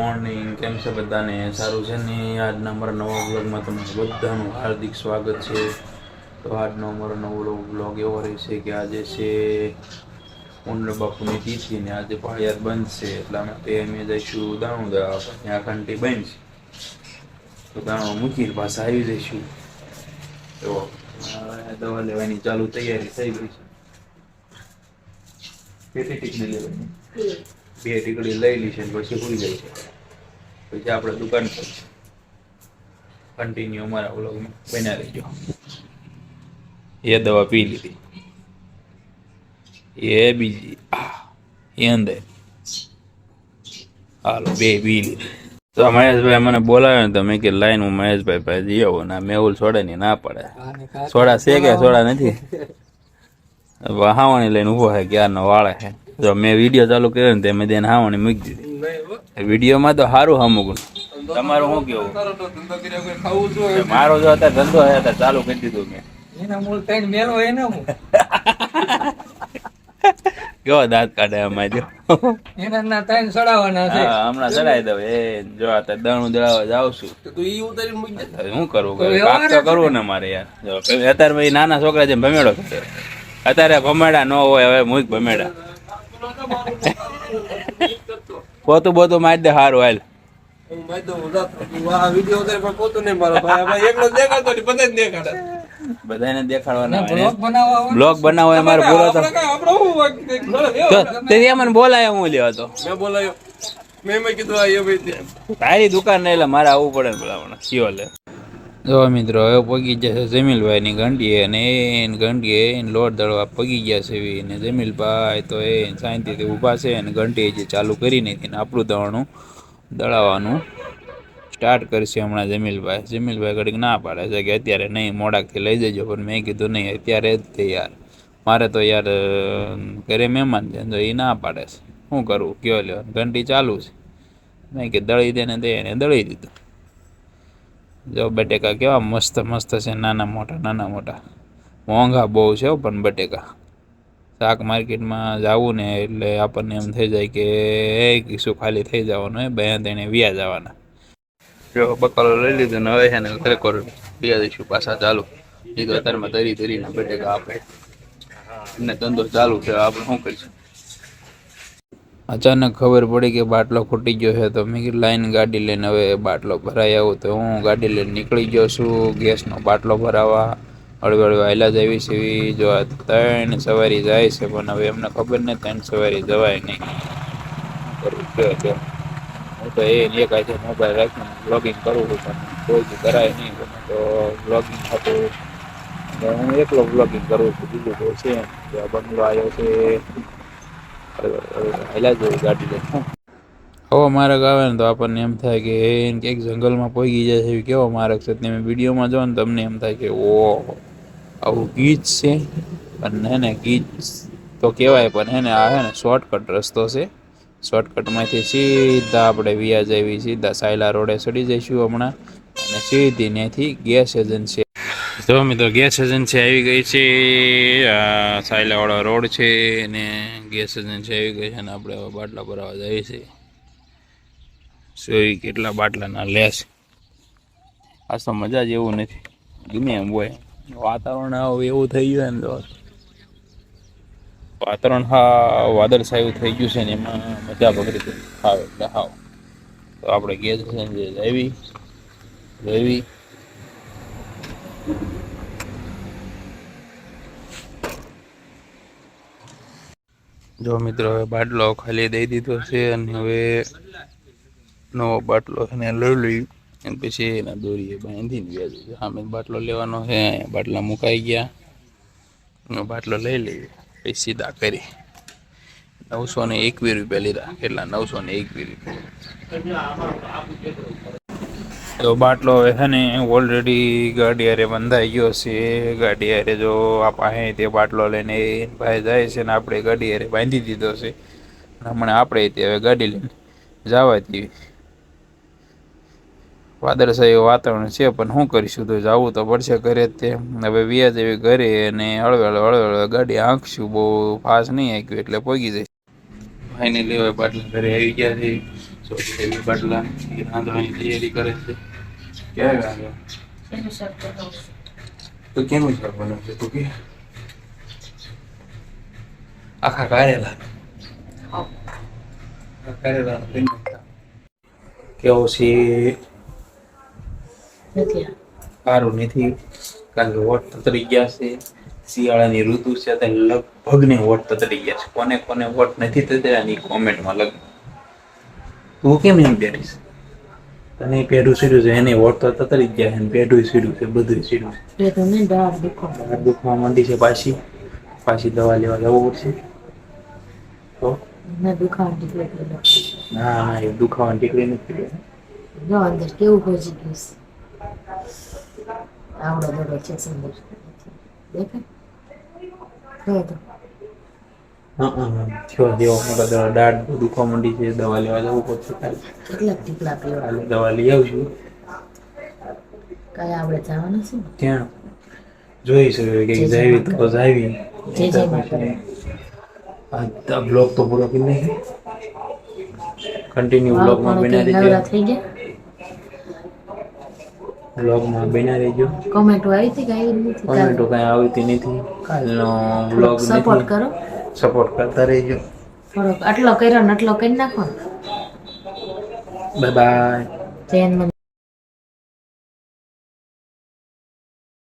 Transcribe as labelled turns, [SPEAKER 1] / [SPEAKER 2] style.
[SPEAKER 1] કેમ છે બધાને? સારું છે ને? આજના અમારા નવા બ્લોગમાં તમારું બધાનું હાર્દિક સ્વાગત છે. તો આજનો અમારો નવો બ્લોગ એવો રહેશે કે આજે છે ઉંડર બાપુની તિથિ ને આજે પાળિયાદ બંધ છે એટલા માટે અમે જઈશું દાણું દળાવવા ત્યાં ઘંટી બંધ તો દાણો મૂકીને પાછા આવી જઈશું. તો દવા લેવાની ચાલુ તૈયારી થઈ ગઈ છે. કેટલી ટીકડી લેવાની? બે ટીકડી લઈ લી છે પછી ભૂલી જાય છે. પછી આપણે દુકાન પર કન્ટિન્યુ અમારા વ્લોગમાં બન્યા રહીજો. એ દવા પી લીધી. એ બીજી એ અંદર. હાલો બે પી લીધી. તો મહેશભાઈ મને બોલાવ્યો ને તમે મેં કે લાઈન હું મહેશભાઈ ભાઈ જઈ આવું ના મેહુલ સોડા ની ના પડે. સોડા છે કે સોડા નથી? હાવણી લઈને ઊભો છે ક્યારનો વાળે છે? જો મેં વીડિયો ચાલુ કર્યો ને તે મેં તેને હાવણી મૂકી દીધી. વિડીયોમાં તો સારું હમુક તમારું શું કેવું મારો જો અત્યારે ધંધો છે અત્યારે ચાલુ કરી દીધું મેં.
[SPEAKER 2] એના મૂળ કઈ મેલો એને હું
[SPEAKER 1] કેવો દાંત કાઢે આમાં જો.
[SPEAKER 2] એના ત્રણ સડાવવાના છે.
[SPEAKER 1] હમણાં ચડાવી દઉં. એ જો અત્યારે દણું દળાવવા જાઉં છું. શું કરવું
[SPEAKER 2] તો
[SPEAKER 1] તો કરવું ને મારે યાર. જો અત્યારે ભાઈ નાના છોકરા જેમ ભમેડો અત્યારે ભમેડા ન હોય હવે મુક ભમેડા. પોતું પોતું મારી દે હારું હાલ. બધાને દેખાડવાના
[SPEAKER 2] બ્લોગ બનાવવા હોય
[SPEAKER 1] બ્લોગ બનાવો એ મારે પૂરો તો. તો મને બોલાય હું લ્યો હતો. તારી દુકાન ને એટલે મારે આવવું પડે ને બોલાવવાનું કયો લે જો મિત્રો, હવે પગી જશે જમીલભાઈ ની ઘંટીએ અને એને ઘંટીએ એને લોટ દળવા પગી ગયા છે એવી. ને જમીલભાઈ તો એ શાંતિથી ઊભા છે અને ઘંટી જે ચાલુ કરી નથી ને આપણું દળનું દળાવવાનું સ્ટાર્ટ કરશે હમણાં જમીલભાઈ. જમીલભાઈ ઘડીક ના પાડે છે કે અત્યારે નહીં મોડાકથી લઈ જજો, પણ મેં કીધું નહીં, અત્યારે જ તે યાર મારે તો યાર, ઘરે મહેમાન છે તો એ ના પાડે છે. શું કરવું કયો લ્યો. ઘંટી ચાલુ છે. મેં કે દળી દે ને દે એને દળી દીધું. જો બટેકા કેવા મસ્ત મસ્ત છે, નાના મોટા નાના મોટા. મોંઘા બહુ છે પણ બટેકા. શાક માર્કેટમાં જવું ને એટલે આપણને એમ થઈ જાય કે, એ શું ખાલી થઈ જવાનું બે તેને વ્યા જવાના. જો બકાલો લઈ લીધો ને હવે છે ને ખરેખર વ્યા દઈશું પાછા ચાલુ. એ તો અત્યારમાં તરી તરીને બટેકા આપે. એને ધંધો ચાલુ છે, આપણે શું કરીશું? અચાનક ખબર પડી કે બાટલો ખૂટી ગયો છે, તો મેં લાઈન ગાડી લઈને હવે બાટલો ભરાઈ આવું. તો હું ગાડી લઈને નીકળી ગયો છું, ગેસનો બાટલો ભરાવા. હળવે હળવે આયલા જ છે એવી જો આ ત્રણ સવારી જાય છે, પણ હવે એમને ખબર નહીં ત્રણ સવારી જવાય નહીં. હું તો એ ને એક આજે મોબાઈલ રાખીને બ્લોગિંગ કરું છું, પણ કોઈ કરાય નહીં. તો બ્લોગિંગ થતું હું એકલો બ્લોગિંગ કરું છું, બીજું તો છે બંગલો આવ્યો છે. આવો માર્ગ આવે ને તો આપણને એમ થાય કે એ ક્યાંક જંગલમાં પહોંચી જાય છે કેવો માર્ગ છે? તમે વિડીયોમાં જો ને તમને એમ થાય કે ઓ આવું ગીચ છે. પણ હે ને ગીચ તો કહેવાય, પણ હે ને આ હે ને શોર્ટકટ રસ્તો છે. શોર્ટકટમાંથી સીધા આપણે વ્યાજ આવી, સીધા સાયલા રોડે ચડી જઈશું હમણાં. અને સીધી ત્યાંથી ગેસ એજન્સી તો મિત્રો ગેસ એજન્સી આવી ગઈ છે. આ સાયલાવાળો રોડ છે અને ગેસ એજન્સી આવી ગઈ છે અને આપણે હવે બાટલા ભરાવા જઈએ છીએ. સોઈ કેટલા બાટલાના લેસ આ તો મજા જ એવું નથી. ગમે એમ હોય. વાતાવરણ આવું એવું થઈ ગયું ને તો. વાતાવરણ હા વાદળછાયું થઈ ગયું છે ને એમાં મજા બગડી ગઈ એટલે હાવ તો આપણે ગેસ એજન્સી આવી. જોઈ. જો મિત્રો, હવે બાટલો ખાલી દઈ દીધો છે અને હવે નવો બાટલો એને લઈ લઈ અને પછી એના દોરીએ બાંધીને વ્યાજ. સામે બાટલો લેવાનો છે બાટલા મુકાઈ ગયા. એનો બાટલો લઈ લઈએ. પછી સીધા કરી. નવસો ને એકવીસ રૂપિયા લીધા. કેટલા? નવસો ને એકવીસ રૂપિયા. તો બાટલો હવે છે ને ઓલરેડી ગાડી હારે બંધાઈ ગયો છે. ગાડી હારે જો આ પાસે તે બાટલો લઈને ભાઈ જાય છે ને આપણે ગાડી હારે બાંધી દીધો છે. હમણાં આપણે તે હવે ગાડી લઈને જવા દેવી વાદળછાયું વાતાવરણ છે, પણ શું કરીશું? તો જવું તો પડશે ઘરે તે. હવે વ્યાજ એવી ઘરે અને હળવેળ હળવે હળવે હળવે ગાડી આંખશું, બહુ ફાસ્ટ નહીં આંક્યું એટલે પોગી જઈશ. ભાઈને લેવાય બાટલા ઘરે આવી ગયા છે. બાટલા રાંધવાની તૈયારી કરે છે. ક્યારે રાંધવા
[SPEAKER 3] એનું બનાવું
[SPEAKER 1] તો કેનું શાક બનાવશે તું કે આખા કારેલા કારેલા. કેવો છે. સારું નથી કારણ કે વોટ તતરી ગયા છે શિયાળાની ઋતુ છે તે લગભગ ને વોટ તતરી ગયા છે કોને કોને વોટ નથી તતર્યાની કોમેન્ટમાં લગ તું કેમ એમ પહેરીશ તને પેઢું સીડ્યું છે એને વોટ તો તતરી જ ગયા છે પેઢું સીડ્યું છે બધું સીડ્યું છે. દાંત દુખવા માંડી. છે પાછી. પાછી દવા લેવા જવું પડશે. તો?
[SPEAKER 3] ના
[SPEAKER 1] એ દુખાવાની ટીકડી નથી
[SPEAKER 3] જો અંદર કેવું ભજી ગયું છે આવડો દડો છે સુંદર. દેખાય? તો.
[SPEAKER 1] હા હા થયો જેવો મોટો દાઢ દુખવા માંડી છે દવા લેવા જવું પડશે કાલે.
[SPEAKER 3] કેટલાક પીવા?
[SPEAKER 1] કાલે દવા લઈ આવશું
[SPEAKER 3] કાંઈ આપણે જવાનું છે
[SPEAKER 1] ત્યાં. જોઈ કે જાવી તો જાવી
[SPEAKER 3] જે જે
[SPEAKER 1] આ બ્લોગ તો પૂરો કરી નાખી. કન્ટિન્યુ બ્લોગમાં બના
[SPEAKER 3] કઈ
[SPEAKER 1] રહેજો.
[SPEAKER 3] થઈ ગયા.
[SPEAKER 1] બ્લોગમાં બના રહેજો.
[SPEAKER 3] કોમેન્ટો આવી હતી કે આવી નથી?
[SPEAKER 1] કોમેન્ટો કઈ આવતી નથી. કાલનો બ્લોગ
[SPEAKER 3] સપોર્ટ કરો.
[SPEAKER 1] સપોર્ટ કરતા રહેજો.
[SPEAKER 3] થોડોક આટલો કર્યો ને આટલો કરી નાખો
[SPEAKER 1] બાય બાય
[SPEAKER 3] મને